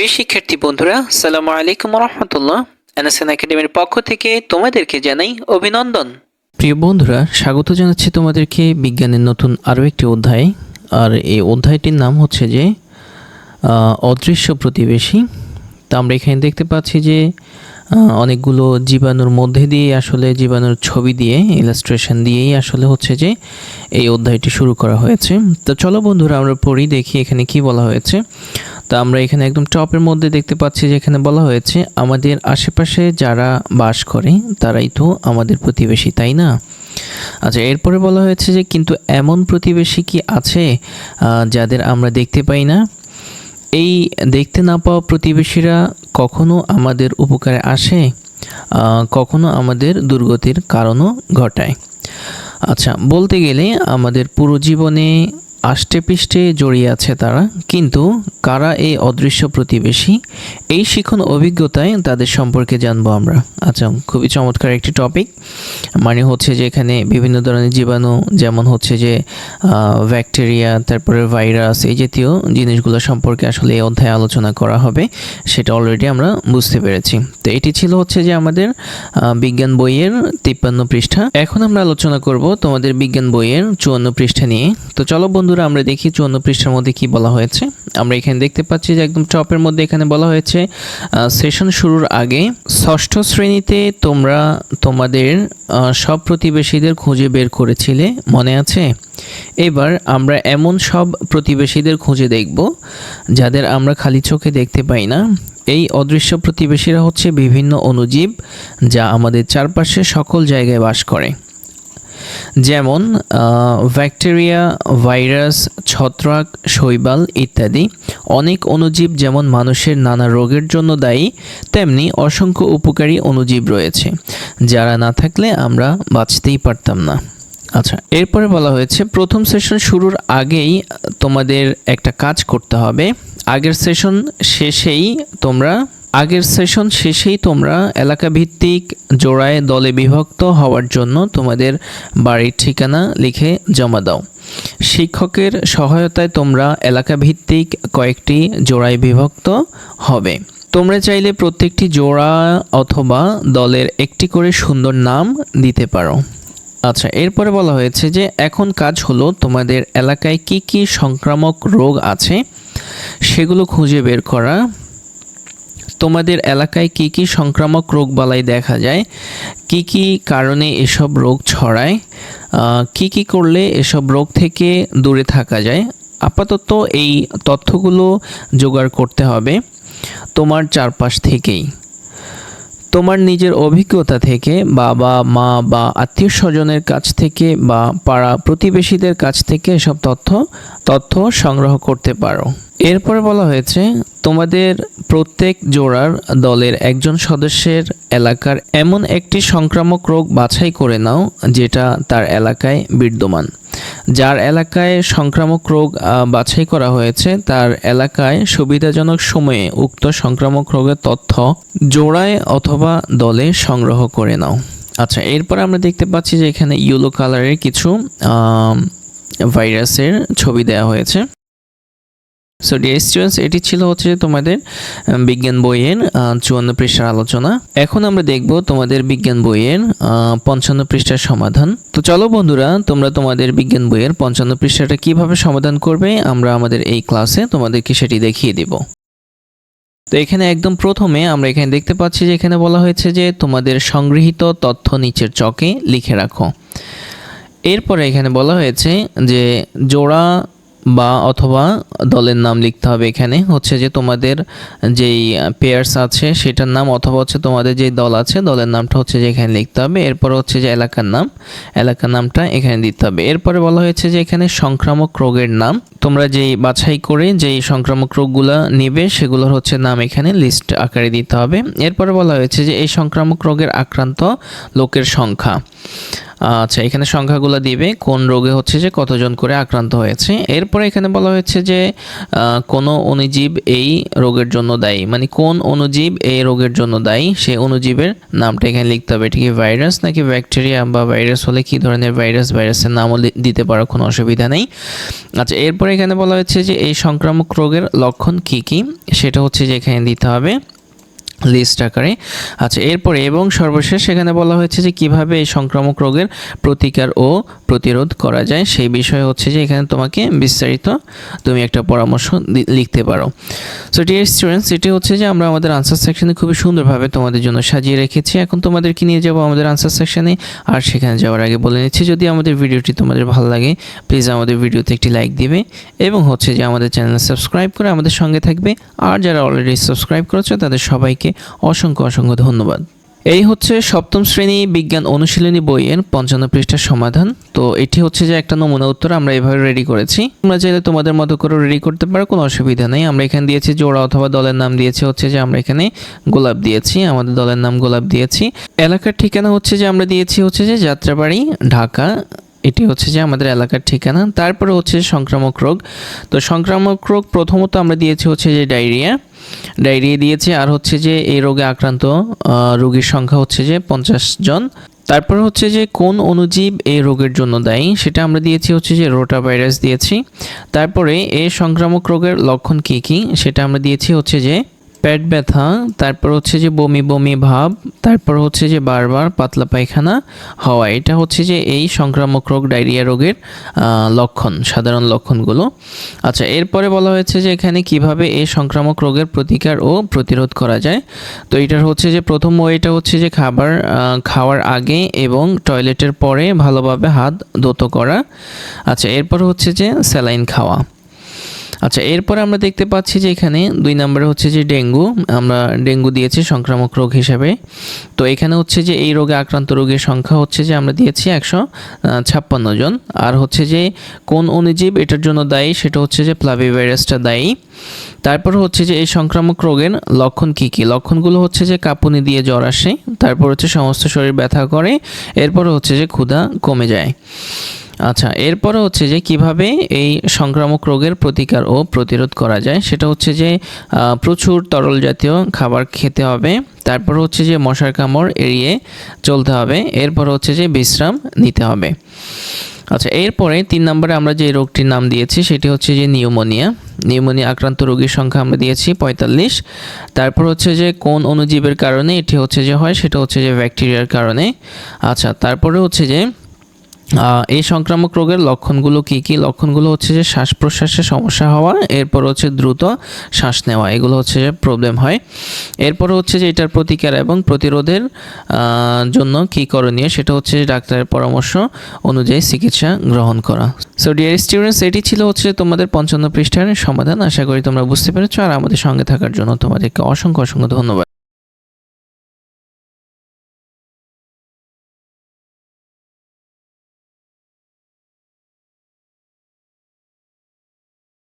প্রিয় শিক্ষার্থী বন্ধুরা সালামু আলাইকুম রহমতুল্লাহ এনএসএন একাডেমির পক্ষ থেকে তোমাদেরকে জানাই অভিনন্দন। প্রিয় বন্ধুরা, স্বাগত জানাচ্ছি তোমাদেরকে বিজ্ঞানের নতুন আরও একটি অধ্যায়। আর এই অধ্যায়টির নাম হচ্ছে যে অদৃশ্য প্রতিবেশী। তা আমরা এখানে দেখতে পাচ্ছি যে অনেকগুলো জীবাণুর মধ্যে দিয়ে আসলে, জীবাণুর ছবি দিয়ে ইলাস্ট্রেশন দিয়েই আসলে হচ্ছে যে, এই অধ্যায়টি শুরু করা হয়েছে। তো চলো বন্ধুরা, আমরা পড়ি, দেখি এখানে কি বলা হয়েছে। তো আমরা এখানে একদম টপের মধ্যে দেখতে পাচ্ছি যেখানে বলা হয়েছে, আমাদের আশেপাশে যারা বাস করে, তারাই তো আমাদের প্রতিবেশী, তাই না? আচ্ছা এরপরে বলা হয়েছে যে, কিন্তু এমন প্রতিবেশী কি আছে যাদের আমরা দেখতে পাই না? এই দেখতে না পাওয়া প্রতিবেশীরা কখনো আমাদের উপকারে আসে কখনো আমাদের দুর্গতির কারণও ঘটায়। আচ্ছা বলতে গেলে আমাদের পুরো জীবনে আষ্টে পৃষ্ঠে জড়িয়ে আছে তারা। কিন্তু কারা এই অদৃশ্য প্রতিবেশী? এই শিখন অভিজ্ঞতায় তাদের সম্পর্কে জানব আমরা। আচ্ছা খুবই চমৎকার একটি টপিক মানে হচ্ছে যে এখানে বিভিন্ন ধরনের জীবাণু, যেমন হচ্ছে যে ব্যাকটেরিয়া তারপরে ভাইরাস এই জাতীয় জিনিসগুলো সম্পর্কে আসলে এই অধ্যায়ে আলোচনা করা হবে, সেটা অলরেডি আমরা বুঝতে পেরেছি। তো এটি ছিল হচ্ছে যে আমাদের বিজ্ঞান বইয়ের তিপ্পান্ন পৃষ্ঠা। এখন আমরা আলোচনা করব তোমাদের বিজ্ঞান বইয়ের চুয়ান্ন পৃষ্ঠা নিয়ে। তো চলো বন্ধুরা, আমরা দেখি চুয়ান্ন পৃষ্ঠার মধ্যে কি বলা হয়েছে। আমরা এখানে দেখতে পাচ্ছি যে একদম টপের মধ্যে এখানে বলা হয়েছে সেশন শুরুর আগে ষষ্ঠ শ্রেণীতে তোমরা তোমাদের সব প্রতিবেশীদের খুঁজে বের করেছিলে, মনে আছে? এবার আমরা এমন সব প্রতিবেশীদের খুঁজে দেখব, যাদের আমরা খালি চোখে দেখতে পাই না। এই অদৃশ্য প্রতিবেশীরা হচ্ছে বিভিন্ন অণুজীব, যা আমাদের চারপাশে সকল জায়গায় বাস করে। যেমন ব্যাকটেরিয়া, ভাইরাস, ছত্রাক, শৈবাল ইত্যাদি। অনেক অণুজীব যেমন মানুষের নানা রোগের জন্য দায়ী, তেমনি অসংখ্য উপকারী অণুজীব রয়েছে। যারা না থাকলে আমরা বাঁচতেই পারতাম না। আচ্ছা এরপরে বলা হয়েছে, প্রথম সেশন শুরুর আগেই তোমাদের একটা কাজ করতে হবে। আগের সেশন শেষেই তোমরা আগের সেশন শেষেই তোমরা এলাকা ভিত্তিক জোড়ায় দলে বিভক্ত হওয়ার জন্য তোমাদের বাড়ির ঠিকানা লিখে জমা দাও। শিক্ষকের সহায়তায় তোমরা এলাকা ভিত্তিক কয়েকটি জোড়ায় বিভক্ত হবে। তোমরা চাইলে প্রত্যেকটি জোড়া অথবা দলের একটি করে সুন্দর নাম দিতে পারো। আচ্ছা এরপরে বলা হয়েছে যে এখন কাজ হলো তোমাদের এলাকায় কি কি সংক্রামক রোগ আছে সেগুলো খুঁজে বের করা। তোমাদের এলাকায় কি কি সংক্রামক রোগ বালাই দেখা যায়? কি কি কারণে এসব রোগ ছড়ায়? কি কি করলে এসব রোগ থেকে দূরে থাকা যায়? আপাতত এই তথ্যগুলো জোগাড় করতে হবে তোমার চারপাশ থেকেই। তোমার নিজের অভিজ্ঞতা থেকে, বাবা, মা বা আত্মীয় স্বজনের কাছ থেকে বা পাড়া প্রতিবেশীদের কাছ থেকে এসব তথ্য তথ্য সংগ্রহ করতে পারো। এরপরে বলা হয়েছে, তোমাদের প্রত্যেক জোড়ার দলের একজন সদস্যের এলাকার এমন একটি সংক্রামক রোগ বাছাই করে নাও, যেটা তার এলাকায় বিদ্যমান। যার এলাকায় সংক্রামক রোগ বাছাই করা হয়েছে, তার এলাকায় সুবিধাজনক সময়ে উক্ত সংক্রামক রোগের তথ্য জোড়ায় অথবা দলে সংগ্রহ করে নাও। আচ্ছা এরপর আমরা দেখতে পাচ্ছি যে এখানে ইয়েলো কালারের কিছু ভাইরাসের ছবি দেওয়া হয়েছে। সো ডিয়ার স্টুডেন্টস এটি ছিল হচ্ছে তোমাদের বিজ্ঞান বইয়ের চুয়ান্ন পৃষ্ঠার আলোচনা। এখন আমরা দেখব তোমাদের বিজ্ঞান বইয়ের পঞ্চান্ন পৃষ্ঠার সমাধান। তো চলো বন্ধুরা, তোমরা তোমাদের বিজ্ঞান বইয়ের পঞ্চান্ন পৃষ্ঠাটা কীভাবে সমাধান করবে, আমরা আমাদের এই ক্লাসে তোমাদেরকে সেটি দেখিয়ে দিব। তো এখানে একদম প্রথমে আমরা এখানে দেখতে পাচ্ছি যে এখানে বলা হয়েছে যে তোমাদের সংগৃহীত তথ্য নিচের চকে লিখে রাখো। এরপরে এখানে বলা হয়েছে যে জোড়া বা অথবা দলের নাম লিখতে হবে এখানে। হচ্ছে যে তোমাদের যেই পেয়ার্স আছে সেটার নাম অথবা হচ্ছে তোমাদের যেই দল আছে দলের নামটা হচ্ছে যে এখানে লিখতে হবে। এরপর হচ্ছে যে এলাকার নাম, এলাকার নামটা এখানে দিতে হবে। এরপরে বলা হয়েছে যে এখানে সংক্রামক রোগের নাম, তোমরা যেই বাছাই করে যেই সংক্রামক রোগগুলো নেবে সেগুলোর হচ্ছে নাম এখানে লিস্ট আকারে দিতে হবে। এরপরে বলা হয়েছে যে এই সংক্রামক রোগের আক্রান্ত লোকের সংখ্যা। আচ্ছা এখানে সংখ্যাগুলো দিবে, কোন রোগে হচ্ছে যে কতজন করে আক্রান্ত হয়েছে। এরপরে এখানে বলা হয়েছে যে কোন অণুজীব এই রোগের জন্য দায়ী। মানে কোন অণুজীব এই রোগের জন্য দায়ী, সেই অণুজীবের নামটা এখানে লিখতে হবে। এটা কি ভাইরাস নাকি ব্যাকটেরিয়া? বা ভাইরাস হলে কি ধরনের ভাইরাস? ভাইরাসের নামও দিতে পারো, কোনো অসুবিধা নেই। আচ্ছা এরপরে এখানে বলা হয়েছে যে, এই সংক্রামক রোগের লক্ষণ কি কি? সেটা হচ্ছে যে এখানে দিতে হবে। লিস্ট আকারে। আচ্ছা এরপরে এবং সর্বশেষ এখানে বলা হয়েছে যে কীভাবে এই সংক্রামক রোগের প্রতিকার ও প্রতিরোধ করা যায়, সেই বিষয়ে হচ্ছে যে এখানে তোমাকে বিস্তারিত তুমি একটা পরামর্শ লিখতে পারো। সো ডিয়ার স্টুডেন্টস এটি হচ্ছে যে আমরা আমাদের আনসার সেকশনে খুবই সুন্দরভাবে তোমাদের জন্য সাজিয়ে রেখেছি। এখন তোমাদেরকে নিয়ে যাব আমাদের আনসার সেকশনে আর সেখানে যাওয়ার আগে বলে নিচ্ছি, যদি আমাদের ভিডিওটি তোমাদের ভালো লাগে প্লিজ আমাদের ভিডিওতে একটি লাইক দিবে এবং হচ্ছে যে আমাদের চ্যানেল সাবস্ক্রাইব করে আমাদের সঙ্গে থাকবে। আর যারা অলরেডি সাবস্ক্রাইব করেছে, তাদের সবাইকে অসংখ্য অসংখ্য ধন্যবাদ। এই হচ্ছে সপ্তম শ্রেণি বিজ্ঞান অনুশীলনী বইয়ের পঞ্চান্ন পৃষ্ঠার সমাধান। তো এটি হচ্ছে যে একটা নমুনা উত্তর আমরা এভাবে রেডি করেছি। তোমরা চাইলে তোমাদের মতো করে রেডি করতে পারো, কোনো অসুবিধা নেই। আমরা এখানে দিয়েছি জোড়া অথবা দলের নাম দিয়েছি, হচ্ছে যে আমরা এখানে গোলাপ দিয়েছি, আমাদের দলের নাম গোলাপ দিয়েছি। এলাকার ঠিকানা হচ্ছে যে আমরা দিয়েছি হচ্ছে যে যাত্রাবাড়ি, ঢাকা এটি হচ্ছে যে আমাদের এলাকার ঠিকানা। তারপরে হচ্ছে সংক্রামক রোগ। তো সংক্রামক রোগ প্রথমত আমরা দিয়েছি হচ্ছে যে ডায়রিয়া। ডায়রিয়া দিয়েছি আর হচ্ছে যে এই রোগে আক্রান্ত রোগীর সংখ্যা হচ্ছে যে পঞ্চাশ জন। তারপর হচ্ছে যে কোন অণুজীব এই রোগের জন্য দায়ী, সেটা আমরা দিয়েছি হচ্ছে যে রোটা ভাইরাস দিয়েছি। তারপরে এই সংক্রামক রোগের লক্ষণ কী কী, সেটা আমরা দিয়েছি হচ্ছে যে পেট ব্যথা, তারপর হচ্ছে যে বমি বমি ভাব, তারপর হচ্ছে যে বারবার পাতলা পায়খানা হওয়া, এটা হচ্ছে যে এই সংক্রামক রোগ, ডায়রিয়া রোগের লক্ষণ, সাধারণ লক্ষণগুলো। আচ্ছা এরপরে বলা হয়েছে যে এখানে কীভাবে এই সংক্রামক রোগের প্রতিকার ও প্রতিরোধ করা যায়। তো এটার হচ্ছে যে প্রথম ওয়েটা হচ্ছে যে খাবার খাওয়ার আগে এবং টয়লেটের পরে ভালোভাবে হাত ধুতো করা। আচ্ছা এরপর হচ্ছে যে স্যালাইন খাওয়া। আচ্ছা এরপরে আমরা দেখতে পাচ্ছি যে এখানে দুই নম্বরে হচ্ছে যে ডেঙ্গু, আমরা ডেঙ্গু দিয়েছি সংক্রামক রোগ হিসাবে। তো এখানে হচ্ছে যে এই রোগে আক্রান্ত রোগীর সংখ্যা হচ্ছে যে আমরা দিয়েছি একশো ছাপ্পান্ন জন। আর হচ্ছে যে কোন অণুজীব এটার জন্য দায়ী সেটা হচ্ছে যে প্লাবি ভাইরাসটা দায়ী। তারপর হচ্ছে যে এই সংক্রামক রোগের লক্ষণ কী কী? লক্ষণগুলো হচ্ছে যে কাঁপুনি দিয়ে জ্বর আসে, তারপর হচ্ছে সমস্ত শরীর ব্যথা করে, এরপর হচ্ছে যে ক্ষুধা কমে যায়। আচ্ছা এরপরে হচ্ছে যে কীভাবে এই সংক্রামক রোগের প্রতিকার ও প্রতিরোধ করা যায়? সেটা হচ্ছে যে প্রচুর তরল জাতীয় খাবার খেতে হবে। তারপর হচ্ছে যে মশার কামড় এড়িয়ে চলতে হবে। এরপর হচ্ছে যে বিশ্রাম নিতে হবে। আচ্ছা এরপরে তিন নম্বরে আমরা যে রোগটির নাম দিয়েছি, সেটি হচ্ছে যে নিউমোনিয়া। নিউমোনিয়া আক্রান্ত রোগীর সংখ্যা আমরা দিয়েছি পঁয়তাল্লিশ। তারপর হচ্ছে যে কোন অণুজীবের কারণে এটি হচ্ছে যে হয়, সেটা হচ্ছে যে ব্যাকটেরিয়ার কারণে। আচ্ছা তারপরে হচ্ছে যে এই সংক্রামক রোগের লক্ষণগুলো কি কি? লক্ষণগুলো হচ্ছে যে শ্বাস প্রশ্বাসে সমস্যা হওয়া, এরপর হচ্ছে দ্রুত শ্বাস নেওয়া, এগুলো হচ্ছে যে প্রবলেম হয়। এরপর হচ্ছে যে এটার প্রতিকার এবং প্রতিরোধের জন্য কি করণীয়? সেটা হচ্ছে ডাক্তারের পরামর্শ অনুযায়ী চিকিৎসা গ্রহণ করা। সো ডিয়ার স্টুডেন্টস এটি ছিল হচ্ছে তোমাদের পঞ্চান্ন পৃষ্ঠার সমাধান। আশা করি তোমরা বুঝতে পেরেছ। আর আমাদের সঙ্গে থাকার জন্য তোমাদেরকে অসংখ্য অসংখ্য ধন্যবাদ।